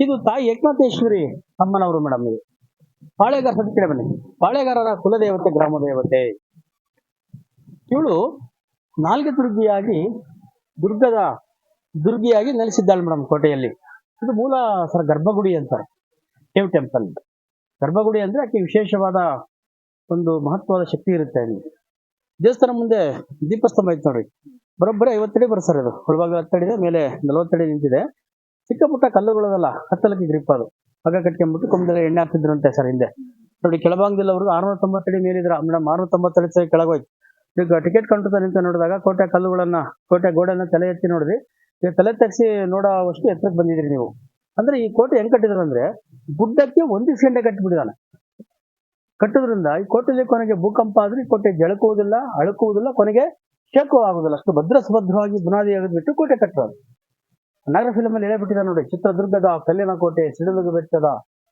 ಇದು ತಾಯಿ ಏಕನಾಥೇಶ್ವರಿ ಅಮ್ಮನವರು ಮೇಡಮ್ ಇದು. ಪಾಳೆಗಾರ ಸತಿ ಕಡೆ ಬನ್ನಿ. ಪಾಳೆಗಾರರ ಕುಲದೇವತೆ ಗ್ರಾಮ ದೇವತೆ ಇವಳು ನಾಲ್ಕು ದುರ್ಗಿಯಾಗಿ ದುರ್ಗದ ದುರ್ಗಿಯಾಗಿ ನೆಲೆಸಿದ್ದಾಳೆ ಮೇಡಮ್ ಕೋಟೆಯಲ್ಲಿ. ಇದು ಮೂಲ ಸರ್ ಗರ್ಭಗುಡಿ ಅಂತಾರೆ. ಕೇವ್ ಟೆಂಪಲ್ ಗರ್ಭಗುಡಿ ಅಂದ್ರೆ ಆಕೆ ವಿಶೇಷವಾದ ಒಂದು ಮಹತ್ವದ ಶಕ್ತಿ ಇರುತ್ತೆ ಅಲ್ಲಿ. ದೇವಸ್ಥಾನ ಮುಂದೆ ದೀಪಸ್ತಂಭ ಐತೆ ನೋಡ್ರಿ. ಬರೋಬ್ಬರಿ ಐವತ್ತಡಿ ಬರೋ ಸರ್ ಇದು ಹತ್ತಡಿ ಇದೆ, ಮೇಲೆ ನಲವತ್ತಡಿ ನಿಂತಿದೆ. ಚಿಕ್ಕ ಪುಟ್ಟ ಕಲ್ಲುಗಳದಲ್ಲ, ಹತ್ತಲಕ್ಕೆ ಗ್ರಿಪ್ ಅದು. ಹಗ್ಗ ಕಟ್ಕೊಂಡ್ಬಿಟ್ಟು ಕುಂಬದಲ್ಲಿ ಎಣ್ಣೆ ಹಾಕ್ತಿದ್ರು ಅಂತೆ ಸರ್ ಹಿಂದೆ. ನೋಡಿ ಕೆಳಭಾಗದಲ್ಲಿ ಅವ್ರಿಗೆ ಆರ್ನೂರ ತೊಂಬತ್ತಡಿ ಮೇಲಿದ್ರ ಮೇಡಮ್ ಆರ್ನೂರ ತೊಂಬತ್ತಡಿ ಸಹ ಕೆಳಗೋಯ್ತು. ಈಗ ಟಿಕೆಟ್ ಕೌಂಟರ್ ನಿಂತ ನೋಡಿದಾಗ ಕೋಟೆ ಕಲ್ಲುಗಳನ್ನ, ಕೋಟೆ ಗೋಡೆನ ತಲೆ ಎತ್ತಿ ನೋಡಿದ್ರಿ ಈಗ ತಲೆ ತಗ್ಸಿ ನೋಡೋವಷ್ಟು ಎತ್ತರಕ್ಕೆ ಬಂದಿದ್ರಿ ನೀವು. ಅಂದ್ರೆ ಈ ಕೋಟೆ ಹೆಂಗ್ ಕಟ್ಟಿದ್ರು ಅಂದ್ರೆ ಗುಡ್ಡಕ್ಕೆ ಒಂದಿಷ್ಟು ಗಂಟೆ ಕಟ್ಟಿಬಿಟ್ಟಿದಾನೆ. ಕಟ್ಟೋದ್ರಿಂದ ಈ ಕೋಟೆಲಿ ಕೊನೆಗೆ ಭೂಕಂಪ ಆದ್ರೆ ಈ ಕೋಟೆ ಜಳಕುವುದಿಲ್ಲ, ಅಳಕುವುದಿಲ್ಲ, ಕೊನೆಗೆ ಶೇಕು ಆಗೋದಿಲ್ಲ ಅಷ್ಟು ಭದ್ರ ಸುಭದ್ರವಾಗಿ ಬುನಾದಿ ಬಿಟ್ಟು ಕೋಟೆ ಕಟ್ಟೋದು. ನಗರ ಫಿಲಮ್ ಅಲ್ಲಿ ಹೇಳ್ಬಿಟ್ಟಿದ ನೋಡಿ. ಚಿತ್ರದುರ್ಗದ ಕಲ್ಲಿನ ಕೋಟೆ, ಸಿಡಿಲುಗು ಬೆಟ್ಟದ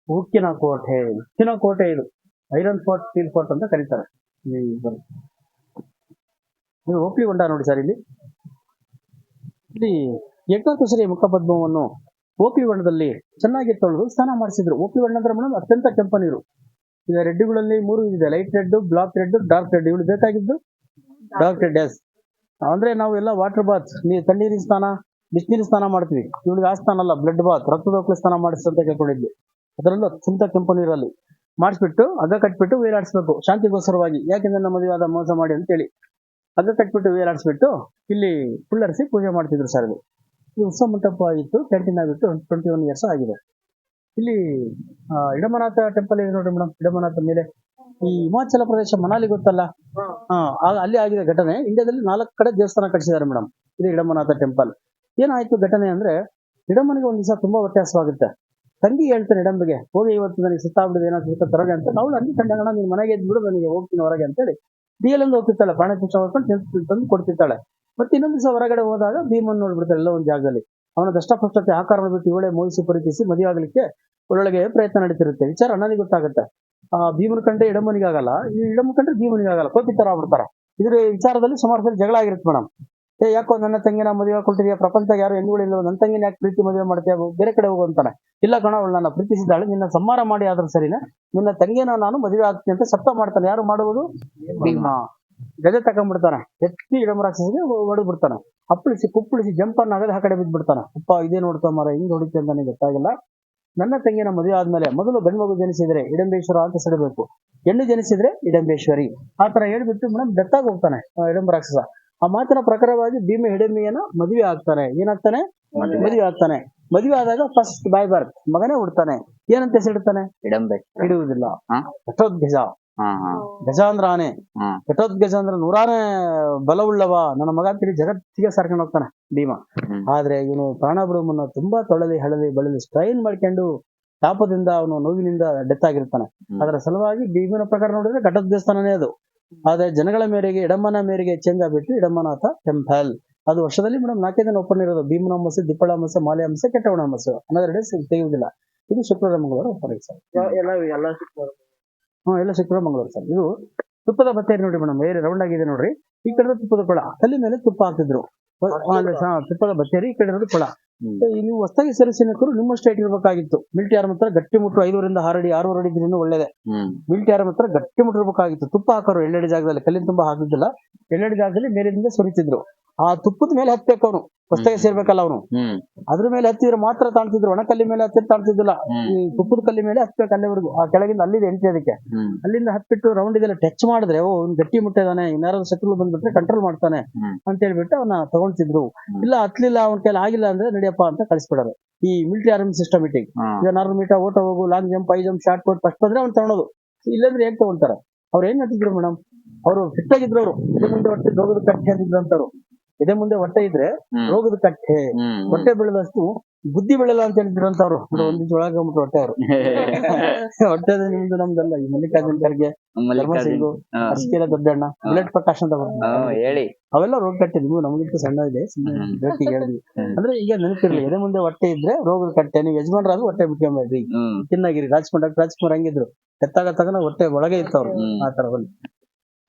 ಉಕ್ಕಿನ ಕೋಟೆ ಉಕ್ಕಿನ ಕೋಟೆ ಇದು. ಐರನ್ ಫೋರ್ಟ್, ಸ್ಟೀಲ್ ಫೋರ್ಟ್ ಅಂತ ಕರೀತಾರೆ. ನೀವು ಓಕ್ಲಿ ಹೊಂಡ ನೋಡಿ ಸರ್ ಇಲ್ಲಿ. ಇಲ್ಲಿ ಏಕಾಂತಸರಿ ಮುಖಪದ್ಮವನ್ನು ಓಪಿ ಹೊಂಡದಲ್ಲಿ ಚೆನ್ನಾಗಿ ತೊಳೆದು ಸ್ನಾನ ಮಾಡಿಸಿದ್ರು. ಓಪಿ ವರ್ಣ ಅಂದ್ರೆ ಮೇಡಮ್ ಅತ್ಯಂತ ಕೆಂಪ ನೀರು. ಈಗ ರೆಡ್ಗಳಲ್ಲಿ ಮೂರು ಇದೆ. Light red black red dark red ಇವಳು ಬೇಕಾಗಿದ್ದು? ಡಾರ್ಕ್ ರೆಡ್ ಎಸ್ ಅಂದ್ರೆ ನಾವು ಎಲ್ಲ ವಾಟರ್ ಬಾತ್ ನೀರು ತಣ್ಣೀರಿನ ಸ್ನಾನ, ಬಿಸಿನೀರಿನ ಸ್ನಾನ ಮಾಡ್ತೀವಿ. ಇವ್ಳಿಗೆ ಆ ಸ್ನಾನ ಅಲ್ಲ ಬ್ಲಡ್ ಬಾತ್ ರಕ್ತದ ಹೋಗ್ಲಿ ಸ್ನಾನ ಮಾಡಿಸಿ ಕೇಳ್ಕೊಂಡಿದ್ವಿ. ಅದರಲ್ಲೂ ಅತ್ಯಂತ ಕೆಂಪು ನೀರಲ್ಲಿ ಮಾಡಿಸ್ಬಿಟ್ಟು ಹಗ್ಗ ಕಟ್ಬಿಟ್ಟು ವೇರಾಡಿಸ್ಬೇಕು ಶಾಂತಿಗೋಸ್ಕರವಾಗಿ. ಯಾಕೆಂದ್ರೆ ನಮ್ಮ ಮದುವೆ ಆದ ಮೋಸ ಮಾಡಿ ಅಂತೇಳಿ. ಹಗ್ಗ ಕಟ್ಬಿಟ್ಟು ವೇರಾಡಿಸ್ಬಿಟ್ಟು ಇಲ್ಲಿ ಕುಳ್ಳರಿಸಿ ಪೂಜೆ ಮಾಡ್ತಿದ್ರು ಸರ್ ಇದು ಹೊಸ ಮಂಟಪ ಆಗಿತ್ತು ಕ್ಯಾಂಟೀನ್ ಆಗಿತ್ತು ಟ್ವೆಂಟಿ ಒನ್ ಇಯರ್ಸ್ ಆಗಿದೆ. ಇಲ್ಲಿ ಇಡಮನಾಥ ಟೆಂಪಲ್ ಇದೆ ನೋಡಿ ಮೇಡಮ್. ಇಡಮನಾಥ ಮೇಲೆ ಈ ಹಿಮಾಚಲ ಪ್ರದೇಶ ಮನಾಲಿ ಗೊತ್ತಲ್ಲ? ಹಾ ಅಲ್ಲಿ ಆಗಿದೆ ಘಟನೆ. ಇಂಡಿಯಾದಲ್ಲಿ ನಾಲ್ಕು ಕಡೆ ದೇವಸ್ಥಾನ ಕಟ್ಟಿಸಿದ್ದಾರೆ ಮೇಡಮ್ ಇದು ಇಡಮನಾಥ ಟೆಂಪಲ್. ಏನಾಯ್ತು ಘಟನೆ ಅಂದ್ರೆ ಇಡಮನಿಗೆ ಒಂದ್ ದಿವಸ ತುಂಬಾ ವ್ಯತ್ಯಾಸವಾಗುತ್ತೆ. ತಂಗಿ ಹೇಳ್ತಾನೆ ಇಡಂಬಿಗೆ ಹೋಗಿ ಇವತ್ತು ನನಗೆ ಸುತ್ತಾಗ್ಬಿಡಿದೆ ಏನೋ ಸಿಕ್ಕ ತರಗೆ ಅಂತ. ಅವಳು ಅಲ್ಲಿ ಕಂಡಂಗಣ ನೀನ್ ಮನೆಗೆ ಎದ್ಬಿಡು ನನಗೆ ಹೋಗ್ತೀನಿ ಹೊರಗೆ ಅಂತೇಳಿ ಡಿಎಲ್ ಹೋಗ್ತಿರ್ತಾಳೆ. ಪ್ರಾಣ ಹೊಡ್ಕೊಂಡು ತಂದು- ಕೊಡ್ತಿರ್ತಾಳೆ. ಮತ್ತೆ ಇನ್ನೊಂದ್ ದಿವಸ ಹೊರಗಡೆ ಹೋದಾಗ ಭೀಮನ್ ನೋಡ್ಬಿಡ್ತಾಳೆ ಎಲ್ಲ ಒಂದು ಜಾಗದಲ್ಲಿ. ಅವನ ದಷ್ಟಪುಷ್ಟತೆ ಆಕಾರ ಬಿಟ್ಟು ಇವಳೆ ಮೋಹಿಸಿ ಪರಿಚಯಿಸಿ ಮದುವೆ ಆಗ್ಲಿಕ್ಕೆ ಒಳಗೆ ಪ್ರಯತ್ನ ನಡೀತಿರುತ್ತೆ. ವಿಚಾರ ಅಣ್ಣನಿಗೆ ಗೊತ್ತಾಗುತ್ತೆ. ಭೀಮನ ಕಂಡ್ರೆ ಈ ಇಡಮನ್ ಕಂಡ್ರೆ ಭೀಮನಿಗಾಗಲ್ಲ ಕೋಪಿತರ ಆಗ್ಬಿಡ್ತಾರೆ. ಇದ್ರ ವಿಚಾರದಲ್ಲಿ ಸುಮಾರು ಜಗಳ ಆಗಿರುತ್ತೆ ಮೇಡಮ್ ಏ, ಯಾಕೋ ನನ್ನ ತಂಗಿನ ಮದುವೆ ಕೊಟ್ಟಿದ್ಯಾ ಪ್ರಪಂಚದಾಗ ಯಾರು ಹೆಣ್ಣುಗಳಿಲ್ಲ ನನ್ನ ತಂಗಿನ ಯಾಕೆ ಪ್ರೀತಿ ಮದುವೆ ಮಾಡ್ತೀಯ? ಬೇರೆ ಕಡೆ ಹೋಗು ಅಂತಾನೆ. ಇಲ್ಲ ಕಣ ಅವಳು ನನ್ನ ಪ್ರೀತಿಸಿದ್ದಾಳೆ. ನಿನ್ನ ಸಂಹಾರ ಮಾಡಿ ಆದ್ರೂ ಸರಿನಾ? ನಿನ್ನ ತಂಗಿನ ನಾನು ಮದುವೆ ಆಗ್ತೀನಿ ಅಂತ ಸಪ್ತ ಮಾಡ್ತಾನೆ. ಯಾರು ಮಾಡುವುದು? ಭೀಮ. ತಕೊಂಡ್ಬಿಡ್ತಾನೆ ತಗೊಂಡ್ಬಿಡ್ತಾನೆ. ಎತ್ತಿ ಇಡಮ ರಾಕ್ಷಸಿಗೆ ಹೊಡೆದು ಬಿಡ್ತಾನೆ ಅಪ್ಪಳಿಸಿ, ಕುಪ್ಪಳಿಸಿ ಜಂಪನ್ನ ಆಗದೆ ಆ ಕಡೆ ಬಿದ್ದ್ಬಿಡ್ತಾನೆ ಅಪ್ಪ, ಇದೇ ನೋಡ್ತಾ ಮಾರ ಹಿಂಗ್ ಹೊಡಿತೆ ಅಂತ ನನಗೆ ಗೊತ್ತಾಗಿಲ್ಲ. ನನ್ನ ತಂಗಿನ ಮದುವೆ ಆದ್ಮೇಲೆ ಮೊದಲು ಗಂಡು ಮಗು ಜನಿಸಿದ್ರೆ ಇಡಂಬೇಶ್ವರ ಅಂತ ಸಿಡಬೇಕು ಹೆಣ್ಣು ಜನಿಸಿದ್ರೆ ಇಡಂಬೇಶ್ವರಿ. ಆ ತರ ಹೇಳ್ಬಿಟ್ಟು ಮೇಡಮ್ ದತ್ತಾಗ ಹೋಗ್ತಾನೆ ಇಡಂಬ ರಾಕ್ಷಸ. ಆ ಮಾತಿನ ಪ್ರಕಾರವಾಗಿ ಭೀಮ ಹಿಡಂಬಿಯನ್ನ ಮದುವೆ ಆಗ್ತಾನೆ. ಏನಾಗ್ತಾನೆ? ಮದುವೆ. ಆಗ್ತಾನೆ. ಮದುವೆ ಆದಾಗ ಫಸ್ಟ್ ಬಾಯ್ ಬರ್ತ್ ಮಗನೇ ಹುಡ್ತಾನೆ. ಏನಂತ ಹೆಸರಿಡ್ತಾನೆ? ಇಡಂಬೆ. ಇಡುವುದಿಲ್ಲ? ಘಟೋದ್ಗಜ ಹಾ ಹಾ. ಗಜ ಅಂದ್ರ ಆನೆ. ಕೆಟ್ಟೋದ್ ಗಜ ಅಂದ್ರ ನೂರಾನೇ ಬಲವುಳ್ಳವ. ನನ್ನ ಮಗ ಅಂತೇಳಿ ಜಗತ್ತಿಗೆ ಸರ್ಕೊಂಡು ಹೋಗ್ತಾನೆ ಭೀಮ. ಆದ್ರೆ ಇವನು ಪ್ರಾಣ ಬಿಡುವ ತುಂಬಾ ತೊಳಲಿ ಹಳಲಿ ಬಳಲಿ ಸ್ಟ್ರೈನ್ ಮಾಡ್ಕೊಂಡು ತಾಪದಿಂದ ಅವನು ನೋವಿನಿಂದ ಡೆತ್ ಆಗಿರ್ತಾನೆ. ಅದರ ಸಲುವಾಗಿ ಭೀಮನ ಪ್ರಕಾರ ನೋಡಿದ್ರೆ ಘಟದ ದೇವಸ್ಥಾನನೇ ಅದು. ಆದ್ರೆ ಜನಗಳ ಮೇರೆಗೆ ಇಡಮ್ಮನ ಮೇರೆಗೆ ಚೇಂಜ್ ಆಗ್ಬಿಟ್ಟು ಇಡಮ್ಮನಾಥ ಟೆಂಪಲ್ ಅದು ವರ್ಷದಲ್ಲಿ ಮೇಡಮ್ ನಾಲ್ಕೇ ದಿನ ಓಪನ್ ಇರೋದು. ಭೀಮನ ಅಮಾಸೆ ದಿಪ್ಪಳ ಅಮಾಸೆ ಮಾಲೆ ಅಮಾಸೆ ಕೆಟ್ಟವಣ ಅಮಾಸೆ ಅನ್ನೋದೆರಡೆ ತೆಗೆಯುವುದಿಲ್ಲ. ಇದು ಶುಕ್ರವಾರ ಮಂಗಳವಾರ ಓಪನ್ ಸರ್. ಎಲ್ಲ ಎಲ್ಲ ಶುಕ್ರವಾರ. ಎಲ್ಲ ಶುಕ್ರವಾರ ಮಂಗಳವಾರ ಸರ್. ಇದು ತುಪ್ಪದ ಬತ್ತೇರಿ ನೋಡಿ ಮೇಡಮ್ ಏರಿ ರೌಂಡ್ ಆಗಿದೆ ನೋಡ್ರಿ. ಈ ಕಡೆ ತುಪ್ಪದ ಕೊಳ. ಕಲ್ಲಿ ಮೇಲೆ ತುಪ್ಪ ಹಾಕ್ತಿದ್ರು. ತುಪ್ಪದ ಬತ್ತೇರಿ ಈ ಕಡೆ ಇರೋದು ಕೊಳ. ನೀವು ಹೊಸದಾಗಿ ಸೇರಿ ಸೈನಿಕರು ನಿಮ್ಮ ಸ್ಟೇಟ್ ಇರಬೇಕಾಗಿತ್ತು. ಮಿಲ್ಟಿ ಆರ್ಮ್ ಹತ್ರ ಗಟ್ಟಿ ಮುಟ್ಟು ಐದೂರಿಂದ ಆರು ಅಡಿ ಆರೂವರೆ ಅಡಿ ಇದ್ರಿಂದ ಒಳ್ಳೇದೇ. ಮಿಲ್ಟಿ ಆರ್ಮ್ ಹತ್ರ ಗಟ್ಟಿ ಮುಟ್ಟಿರ್ಬೇಕಾಗಿತ್ತು ತುಪ್ಪ ಹಾಕೋರು ಎಲ್ಲೆಡೆ ಜಾಗದಲ್ಲಿ. ಕಲ್ಲಿನ ತುಂಬ ಹಾಕಿದ್ದಿಲ್ಲ. ಎಲ್ಲೆಡೆ ಜಾಗದಲ್ಲಿ ಮೇಲಿಂದ ಸುರಿತಿದ್ರು. ಆ ತುಪ್ಪದ ಮೇಲೆ ಹತ್ಬೇಕು ಅವನು ಹೊಸದಾಗಿ ಸೇರ್ಬೇಕಲ್ಲ ಅವನು. ಅದ್ರ ಮೇಲೆ ಹತ್ತಿದ್ರೆ ಮಾತ್ರ ತಾಣ್ತಿದ್ರು ಒಣಕಲ್ಲಿ ಮೇಲೆ ಹತ್ತಿರ ತಾಣ್ತಿದ್ದಿಲ್ಲ. ಈ ತುಪ್ಪದ ಕಲ್ಲಿ ಮೇಲೆ ಹತ್ಬೇಕು ಅಲ್ಲಿವರೆಗೂ ಆ ಕೆಳಗಿಂದ ಅಲ್ಲಿದೆ ಎಂಟ್ರಿ ಅದಕ್ಕೆ. ಅಲ್ಲಿಂದ ಹತ್ಬಿಟ್ಟು ರೌಂಡ್ ಇದೆಲ್ಲ ಟಚ್ ಮಾಡಿದ್ರೆ ಓ ಅವ್ನು ಗಟ್ಟಿ ಮುಟ್ಟಿದಾನೆ ಇನ್ನಾರು ಶತ್ರು ಬಂದ್ಬಿಟ್ರೆ ಕಂಟ್ರೋಲ್ ಮಾಡ್ತಾನೆ ಅಂತ ಹೇಳ್ಬಿಟ್ಟು ಅವನ ತಗೊಳ್ತಿದ್ರು ಇಲ್ಲ ಹತ್ಲಿಲ್ಲ ಅವನ ಕೈಲಿ ಆಗಿಲ್ಲ ಅಂದ್ರೆ ನಡಿಯಪ್ಪ ಅಂತ ಕಳಿಸ್ಬಿಡೋರು. ಈ ಮಿಲಿಟರಿ ಆರ್ಮಿ ಸಿಸ್ಟಮ್ ಇಟ್ಟಿಗೆ ಈಗ ನಾರ್ಮಲ್ ಮೀಟರ್ ಓಟ ಹೋಗು long jump high jump shot put first ಬಂದ್ರೆ ಅವ್ನು ತಗೊಳೋದು. ಇಲ್ಲಂದ್ರೆ ಹೇಗ್ ತಗೊಂತಾರೆ ಅವ್ರು ಏನ್ ಹತ್ತಿದ್ರು ಮೇಡಮ್ ಅವರು ಫಿಟ್ ಆಗಿದ್ರು ಅವರು. ಮುಂದೆ ಹೊಟ್ಟೆ ರೋಗದ ಕಟ್ಟೆ ಅಂತಿದ್ರು ಅಂತವ್ರು. ಇದೇ ಮುಂದೆ ಹೊಟ್ಟೆ ಇದ್ರೆ ರೋಗದ ಕಟ್ಟೆ ಹೊಟ್ಟೆ ಬೆಳೆದಷ್ಟು ಬುದ್ಧಿ ಬೆಳೆಲ್ಲ ಅಂತ ಹೇಳಿದ್ರು ಒಂದು ಒಳಗೆ ಹೋಗ್ಬಿಟ್ರು ಹೊಟ್ಟೆ ಅವರು. ಹೊಟ್ಟೆ ನಿಮ್ದು ನಮ್ದಲ್ಲ ಈ ಮಲ್ಲಿಕಾರ್ಜುನ್. ಖರ್ಗೆ ದೊಡ್ಡಣ್ಣ ಬುಲೆಟ್ ಪ್ರಕಾಶ್ ಅಂತ ಹೇಳಿ. ಅವೆಲ್ಲ ರೋಗ ಕಟ್ಟೆ ನೀವು ನಮಗಿಂತ ಸಣ್ಣ ಇದೆ. ಜೋಕಿಗೆ ಹೇಳಿದ್ವಿ ಅಂದ್ರೆ ಈಗ ನೆನಪಿರ್ಲಿ ಎದೆ ಮುಂದೆ ಹೊಟ್ಟೆ ಇದ್ರೆ ರೋಗದ ಕಟ್ಟೆ ನೀವು ಯಜಮಾನ್ರಾದ್ರು ಹೊಟ್ಟೆ ಬಿಟ್ಕೊಂಬೇಡ್ರಿ ತಿನ್ನಾಗಿರಿ. ರಾಜ್ಕುಮಾರ್ ಡಾಕ್ಟರ್ ರಾಜ್ಕುಮಾರ್ ಹಂಗಿದ್ರು. ಎತ್ತಾಗ ತಗನ ಹೊಟ್ಟೆ ಒಳಗೆ ಇತ್ತು ಅವ್ರು ಆ ತರ ಬನ್ನಿ